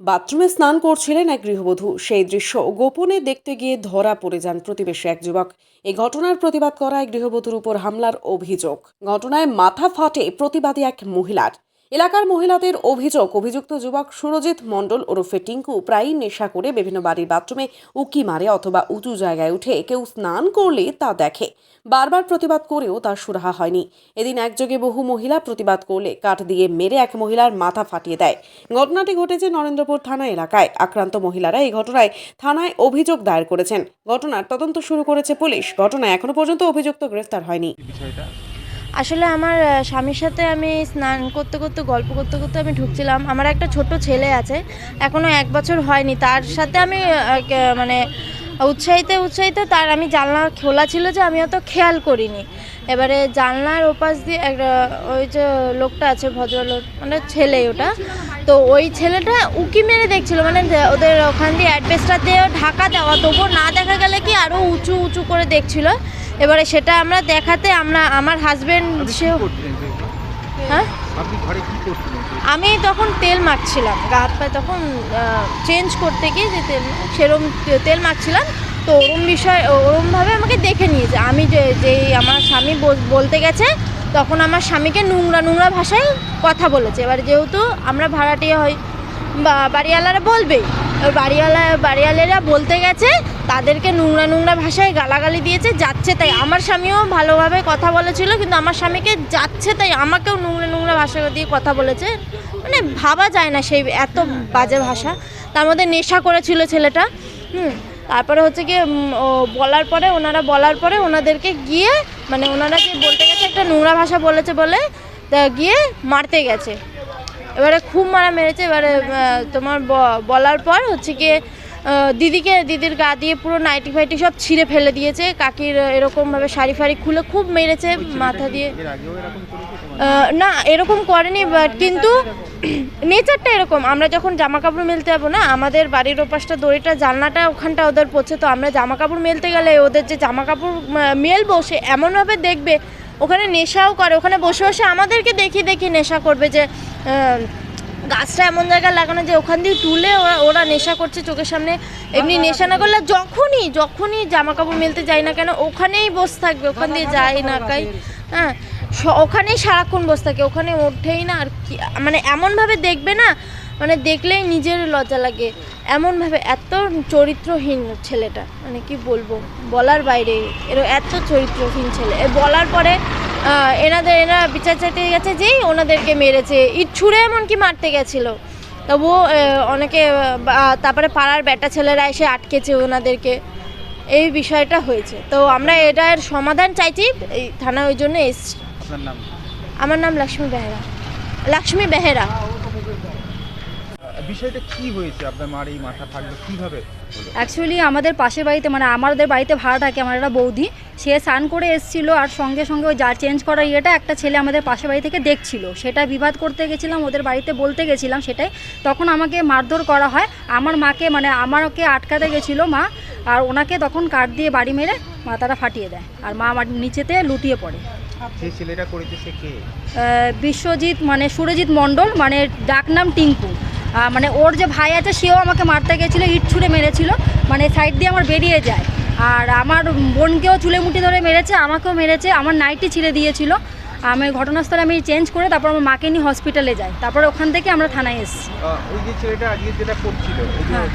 বাথরুমে স্নান করছিলেন এক গৃহবধূ। সেই দৃশ্য গোপনে দেখতে গিয়ে ধরা পড়ে যান প্রতিবেশী এক যুবক। এই ঘটনার প্রতিবাদ করায় গৃহবধূর উপর হামলার অভিযোগ। ঘটনায় মাথা ফাটে প্রতিবাদী এক মহিলার। এলাকার মহিলাদের অভিযোগ, অভিযুক্ত যুবক সুরজিৎ মণ্ডল ওরফে টিঙ্কু প্রায়ই নেশা করে বিভিন্ন বাড়ির বাথরুমে উকি মারে অথবা উঁচু জায়গায় উঠে কেউ স্নান করলে তা দেখে। বারবার প্রতিবাদ করেও তার সুরাহা হয়নি। এদিন একযোগে বহু মহিলা প্রতিবাদ করলে কাঠ দিয়ে মেরে এক মহিলার মাথা ফাটিয়ে দেয়। ঘটনাটি ঘটেছে নরেন্দ্রপুর থানা এলাকায়। আক্রান্ত মহিলারা এই ঘটনায় থানায় অভিযোগ দায়ের করেছেন। ঘটনার তদন্ত শুরু করেছে পুলিশ। ঘটনায় এখনও পর্যন্ত অভিযুক্ত গ্রেফতার হয়নি। আসলে আমার স্বামীর সাথে আমি স্নান করতে করতে, গল্প করতে করতে আমি ঢুকছিলাম। আমার একটা ছোট ছেলে আছে এখনও এক বছর হয়নি। তার সাথে আমি মানে উৎসাহিতে উৎসাহিতে তার আমি জানলা খোলা ছিল যে আমি অত খেয়াল করিনি। এবারে জানলার ওপাশ দিয়ে একটা, ওই যে লোকটা আছে, ভদ্রলোক মানে ছেলে ওটা। তো ওই ছেলেটা উকি মেরে দেখছিল মানে ওদের ওখান দিয়ে অ্যাডভেস্টার দিয়ে ঢাকা দেওয়া। তবুও না দেখা গেলে কি আরও উঁচু উঁচু করে দেখছিল। এবারে সেটা আমরা দেখাতে আমরা আমার হাজবেন্ড আপনি সে? হ্যাঁ? আমি তখন তেল মাখছিলাম গা হাত পায়ে তখন চেঞ্জ করতে গিয়ে যে তেল সেরম তেল মাখছিলাম তো ওরম বিষয় ওরমভাবে আমাকে দেখে নিয়েছে আমি যে যেই আমার স্বামী বল- বলতে গেছে তখন আমার স্বামীকে নোংরা নোংরা ভাষায় কথা বলেছে এবার যেহেতু আমরা ভাড়াটিয়া হই বা বাড়িওয়ালারা বলবেই এবার বাড়িওয়ালা বাড়িওয়ালেরা বলতে গেছে তাদেরকে নোংরা নোংরা ভাষায় গালাগালি দিয়েছে, যাচ্ছে তাই। আমার স্বামীও ভালোভাবে কথা বলেছিল, কিন্তু আমার স্বামীকে যাচ্ছে তাই আমাকেও নোংরা নোংরা ভাষা দিয়ে কথা বলেছে। মানে ভাবা যায় না সেই এত বাজে ভাষা। তার মধ্যে নেশা করেছিল ছেলেটা, হুম। তারপরে হচ্ছে গিয়ে বলার পরে, ওনারা বলার পরে ওনাদেরকে গিয়ে মানে ওনারা গিয়ে বলতে গেছে একটা নোংরা ভাষা বলেছে বলে, তা গিয়ে মারতে গেছে। এবারে খুব মারা মেরেছে, এবারে তোমার বলার পর হচ্ছে গিয়ে দিদিকে দিদির গা দিয়ে পুরো নাইটি ফাইটি সব ছিঁড়ে ফেলে দিয়েছে। কাকির এরকমভাবে শাড়ি ফাড়ি খুলে খুব মেরেছে মাথা দিয়ে। না এরকম করেনি বাট কিন্তু নেচারটা এরকম। আমরা যখন জামা কাপড় মেলতে যাব না আমাদের বাড়ির ওপাশটা দড়িটা জানলাটা ওখানটা ওদের পড়ছে তো আমরা জামা কাপড় মেলতে গেলে ওদের যে জামা কাপড় মেলবো সে এমনভাবে দেখবে ওখানে নেশাও করে ওখানে বসে বসে আমাদেরকে দেখি দেখি নেশা করবে যে গাছটা এমন জায়গায় লাগানো যে ওখান দিয়ে তুলে ওরা ওরা নেশা করছে চোখের সামনে। এমনি নেশা না করলে যখনই যখনই জামা কাপড় মেলতে যাই না কেন ওখানেই বসে থাকবে ওখান দিয়ে যাই না কাই। হ্যাঁ ওখানেই সারাক্ষণ বসে থাকে ওখানে ওঠেই না আর কি। মানে এমনভাবে দেখবে না মানে দেখলেই নিজের লজ্জা লাগে। এমনভাবে এত চরিত্রহীন ছেলেটা মানে কি বলব বলার বাইরে এর এত চরিত্রহীন ছেলে। এ বলার পরে এনাদের এরা বিচার চাইতে গেছে যেই ওনাদেরকে মেরেছে। ইট ছুঁড়ে এমনকি মারতে গেছিল। তবুও অনেকে তারপরে পাড়ার বেটা ছেলেরা এসে আটকেছে ওনাদেরকে। এই বিষয়টা হয়েছে। তো আমরা এটার সমাধান চাইছি এই থানা ওই জন্য এসছি। আমার নাম লক্ষ্মী বেহেরা। লক্ষ্মী বেহেরা। বিষয়টা কি হয়েছে? আপনার মার এই মাথা ফাটলো কীভাবে অ্যাকচুয়ালি আমাদের পাশের বাড়িতে মানে আমাদের বাড়িতে ভাড়া থাকে আমার একটা বৌদি। সে স্নান করে এসেছিল আর সঙ্গে সঙ্গে ওই যা চেঞ্জ করার ইয়েটা একটা ছেলে আমাদের পাশের বাড়ি থেকে দেখছিল। সেটা বিবাদ করতে গেছিলাম ওদের বাড়িতে বলতে গেছিলাম সেটাই। তখন আমাকে মারধর করা হয়। আমার মাকে মানে আমাকে আটকাতে গেছিল মা আর ওনাকে তখন কাঠ দিয়ে বাড়ি মেরে মাথাটা ফাটিয়ে দেয় আর মা আমার নিচেতে লুটিয়ে পড়ে। ছেলেটা করেছে কে? বিশ্বজিৎ মানে সুরজিৎ মণ্ডল মানে ডাকনাম টিঙ্কু। মানে ওর যে ভাই আছে সেও আমাকে মারতে গেছিল ইট ছুঁড়ে মেরেছিল। মানে সাইড দিয়ে আমার বেরিয়ে যায়। আর আমার বোনকেও চুলে মুঠি ধরে মেরেছে আমাকেও মেরেছে আমার নাইটি ছিঁড়ে দিয়েছিল। আমি ঘটনাস্থলে আমি চেঞ্জ করে তারপর আমার মাকে নিয়ে হসপিটালে যাই। তারপর ওখান থেকে আমরা থানায় এসেছি। হ্যাঁ।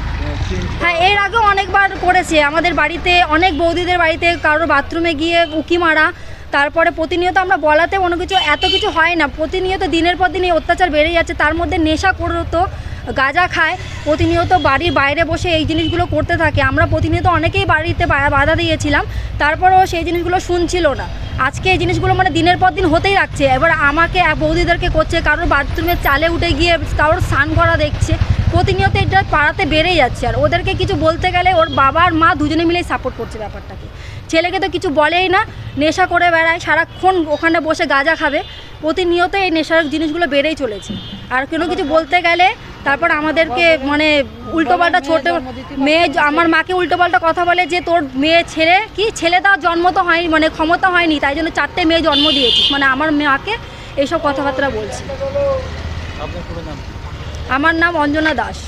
হ্যাঁ এর আগেও অনেকবার করেছে। আমাদের বাড়িতে অনেক বৌদিদের বাড়িতে কারোর বাথরুমে গিয়ে উকি মারা তারপরে প্রতিনিয়ত আমরা বলাতে কোনো কিছু এত কিছু হয় না। প্রতিনিয়ত দিনের পর দিন এই অত্যাচার বেড়ে যাচ্ছে। তার মধ্যে নেশা করতো গাঁজা খায়, প্রতিনিয়ত বাড়ির বাইরে বসে এই জিনিসগুলো করতে থাকে। আমরা প্রতিনিয়ত অনেকেই বাড়িতে বাধা দিয়েছিলাম, তারপরেও সেই জিনিসগুলো শুনছিল না। আজকে এই জিনিসগুলো মানে দিনের পর দিন হতেই রাখছে এবার আমাকে বৌদিদেরকে করছে, কারোর বাথরুমে চালে উঠে গিয়ে কারোর স্নান করা দেখছে। প্রতিনিয়ত এটা পাড়াতে বেড়েই যাচ্ছে। আর ওদেরকে কিছু বলতে গেলে ওর বাবা আর মা দুজনে মিলেই সাপোর্ট করছে ব্যাপারটাকে। ছেলেকে তো কিছু বলেই না নেশা করে বেড়ায় সারাক্ষণ ওখানে বসে গাঁজা খাবে। প্রতিনিয়ত এই নেশার জিনিসগুলো বেড়েই চলেছে। আর কোনো কিছু বলতে গেলে তারপর আমাদেরকে মানে উল্টোপাল্টা ছোট মেয়ে আমার মাকে উল্টোপাল্টা কথা বলে যে তোর মেয়ে ছেলে কি ছেলে তার জন্ম তো হয়নি মানে ক্ষমতা হয়নি তাই জন্য চারটে মেয়ে জন্ম দিয়েছিস। মানে আমার মাকে এইসব কথাবার্তা বলছে। আপনার পুরো নাম কি? আমার নাম অঞ্জনা দাস।